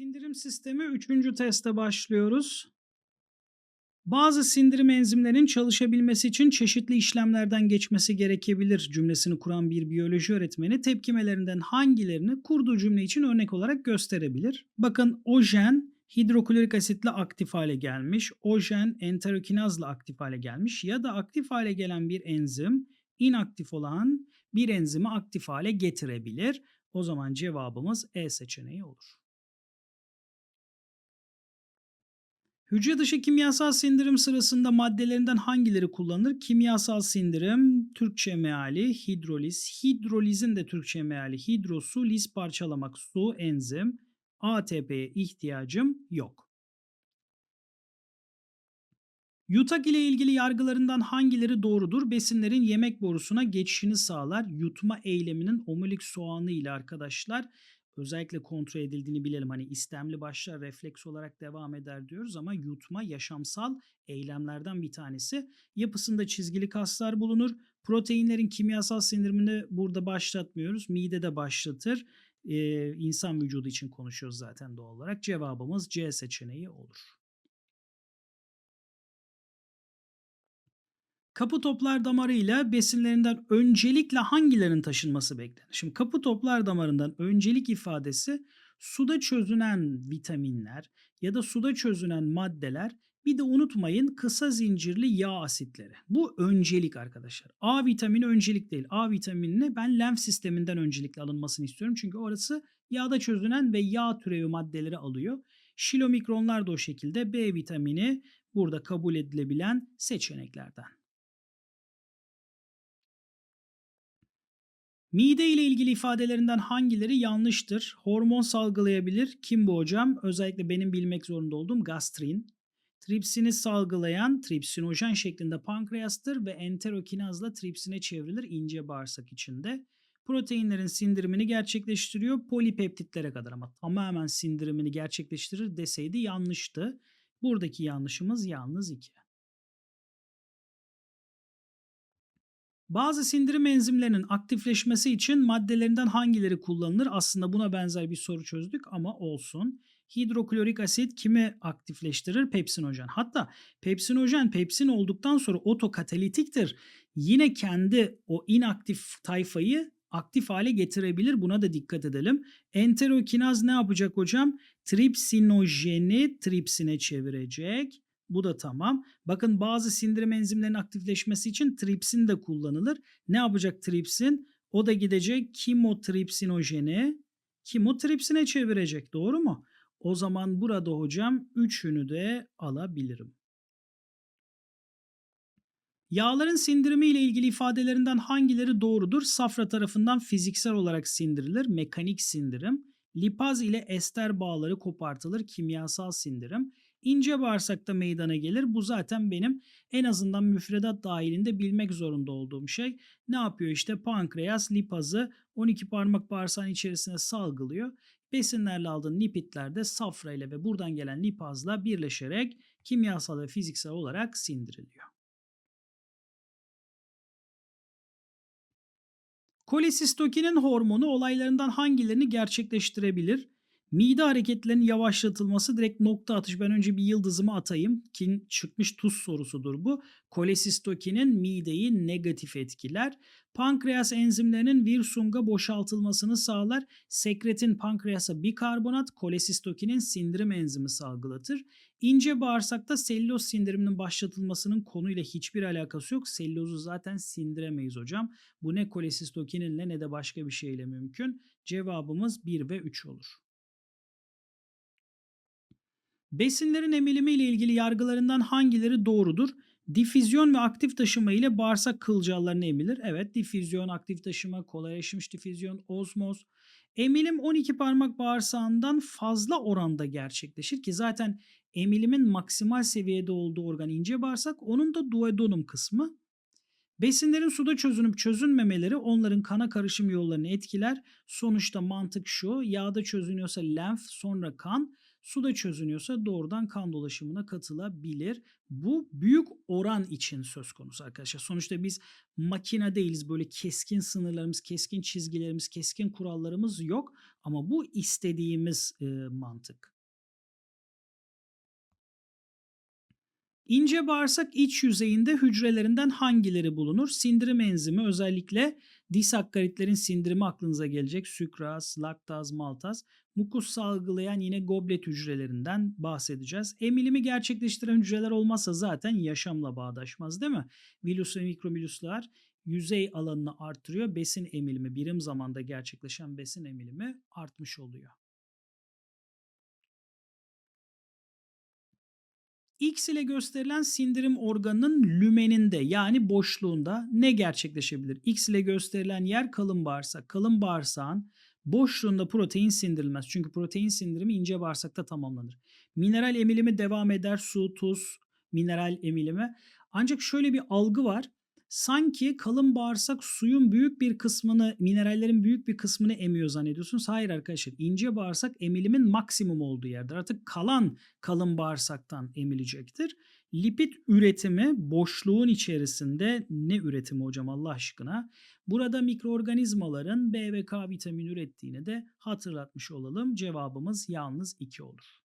Sindirim sistemi 3. teste başlıyoruz. Bazı sindirim enzimlerinin çalışabilmesi için çeşitli işlemlerden geçmesi gerekebilir cümlesini kuran bir biyoloji öğretmeni tepkimelerinden hangilerini kurduğu cümle için örnek olarak gösterebilir. Bakın ojen hidroklorik asitle aktif hale gelmiş, ojen enterokinazla aktif hale gelmiş ya da aktif hale gelen bir enzim inaktif olan bir enzimi aktif hale getirebilir. O zaman cevabımız E seçeneği olur. Hücre dışı kimyasal sindirim sırasında maddelerinden hangileri kullanılır? Kimyasal sindirim, Türkçe meali hidroliz. Hidrolizin de Türkçe meali hidrosu, liz parçalamak, su, enzim. ATP'ye ihtiyacım yok. Yutak ile ilgili yargılarından hangileri doğrudur? Besinlerin yemek borusuna geçişini sağlar. Yutma eyleminin omurilik soğanı ile arkadaşlar özellikle kontrol edildiğini bilelim. Hani istemli başlar refleks olarak devam eder diyoruz ama yutma yaşamsal eylemlerden bir tanesi. Yapısında çizgili kaslar bulunur. Proteinlerin kimyasal sindirimini burada başlatmıyoruz. Midede başlatır. Ee, insan vücudu için konuşuyoruz zaten doğal olarak. Cevabımız C seçeneği olur. Kapı toplar damarıyla besinlerinden öncelikle hangilerinin taşınması beklenir? Şimdi kapı toplar damarından öncelik ifadesi suda çözünen vitaminler ya da suda çözünen maddeler bir de unutmayın kısa zincirli yağ asitleri. Bu öncelik arkadaşlar. A vitamini öncelik değil. A vitaminini ben lenf sisteminden öncelikle alınmasını istiyorum. Çünkü orası yağda çözünen ve yağ türevi maddeleri alıyor. Şilomikronlar da o şekilde B vitamini burada kabul edilebilen seçeneklerden. Mide ile ilgili ifadelerinden hangileri yanlıştır? Hormon salgılayabilir. Kim bu hocam? Özellikle benim bilmek zorunda olduğum gastrin. Tripsini salgılayan tripsinojen şeklinde pankreastır ve enterokinazla tripsine çevrilir ince bağırsak içinde. Proteinlerin sindirimini gerçekleştiriyor polipeptitlere kadar ama tamamen sindirimini gerçekleştirir deseydi yanlıştı. Buradaki yanlışımız yalnız 2. Bazı sindirim enzimlerinin aktifleşmesi için maddelerinden hangileri kullanılır? Aslında buna benzer bir soru çözdük ama olsun. Hidroklorik asit kimi aktifleştirir? Pepsinojen. Hatta pepsinojen pepsin olduktan sonra otokatalitiktir. Yine kendi o inaktif tayfayı aktif hale getirebilir. Buna da dikkat edelim. Enterokinaz ne yapacak hocam? Tripsinojeni tripsine çevirecek. Bu da tamam. Bakın bazı sindirim enzimlerinin aktifleşmesi için tripsin de kullanılır. Ne yapacak tripsin? O da gidecek kimotripsinojeni kimotripsine çevirecek. Doğru mu? O zaman burada hocam üçünü de alabilirim. Yağların sindirimi ile ilgili ifadelerinden hangileri doğrudur? Safra tarafından fiziksel olarak sindirilir, mekanik sindirim. Lipaz ile ester bağları kopartılır, kimyasal sindirim. İnce bağırsakta meydana gelir. Bu zaten benim en azından müfredat dahilinde bilmek zorunda olduğum şey. Ne yapıyor işte pankreas lipazı 12 parmak bağırsağın içerisine salgılıyor. Besinlerle aldığın lipidler de safra ile ve buradan gelen lipazla birleşerek kimyasal ve fiziksel olarak sindiriliyor. Kolisistokinin hormonu olaylarından hangilerini gerçekleştirebilir? Mide hareketlerinin yavaşlatılması direkt nokta atış. Ben önce bir yıldızımı atayım. Kin çıkmış tuz sorusudur bu. Kolesistokinin mideyi negatif etkiler. Pankreas enzimlerinin virsunga boşaltılmasını sağlar. Sekretin pankreasa bikarbonat, kolesistokinin sindirim enzimi salgılatır. İnce bağırsakta selüloz sindiriminin başlatılmasının konuyla hiçbir alakası yok. Selülozu zaten sindiremeyiz hocam. Bu ne kolesistokininle ne de başka bir şeyle mümkün. Cevabımız 1 ve 3 olur. Besinlerin emilimi ile ilgili yargılarından hangileri doğrudur? Difüzyon ve aktif taşıma ile bağırsak kılcallarını emilir. Evet difüzyon, aktif taşıma, kolaylaşmış difüzyon, ozmoz. Emilim 12 parmak bağırsağından fazla oranda gerçekleşir ki zaten emilimin maksimal seviyede olduğu organ ince bağırsak onun da duodenum kısmı. Besinlerin suda çözünüp çözünmemeleri onların kana karışım yollarını etkiler. Sonuçta mantık şu yağda çözünüyorsa lenf sonra kan Suda çözünüyorsa doğrudan kan dolaşımına katılabilir. Bu büyük oran için söz konusu arkadaşlar. Sonuçta biz makine değiliz. Böyle keskin sınırlarımız, keskin çizgilerimiz, keskin kurallarımız yok. Ama bu istediğimiz, eee, mantık. İnce bağırsak iç yüzeyinde hücrelerinden hangileri bulunur? Sindirim enzimi özellikle disakkaritlerin sindirimi aklınıza gelecek. Sükraz, laktaz, maltaz. Mukus salgılayan yine goblet hücrelerinden bahsedeceğiz. Emilimi gerçekleştiren hücreler olmazsa zaten yaşamla bağdaşmaz değil mi? Vilus ve mikromilüsler yüzey alanını artırıyor. Besin emilimi birim zamanda gerçekleşen besin emilimi artmış oluyor. X ile gösterilen sindirim organının lümeninde yani boşluğunda ne gerçekleşebilir? X ile gösterilen yer kalın bağırsak. Kalın bağırsağın boşluğunda protein sindirilmez. Çünkü protein sindirimi ince bağırsakta tamamlanır. Mineral emilimi devam eder. Su, tuz, mineral emilimi. Ancak şöyle bir algı var. Sanki kalın bağırsak suyun büyük bir kısmını, minerallerin büyük bir kısmını emiyor zannediyorsunuz. Hayır arkadaşlar. ince bağırsak emilimin maksimum olduğu yerdir. Artık kalan kalın bağırsaktan emilecektir. Lipid üretimi boşluğun içerisinde ne üretimi hocam Allah aşkına? Burada mikroorganizmaların B ve K vitamini ürettiğini de hatırlatmış olalım. Cevabımız yalnız 2 olur.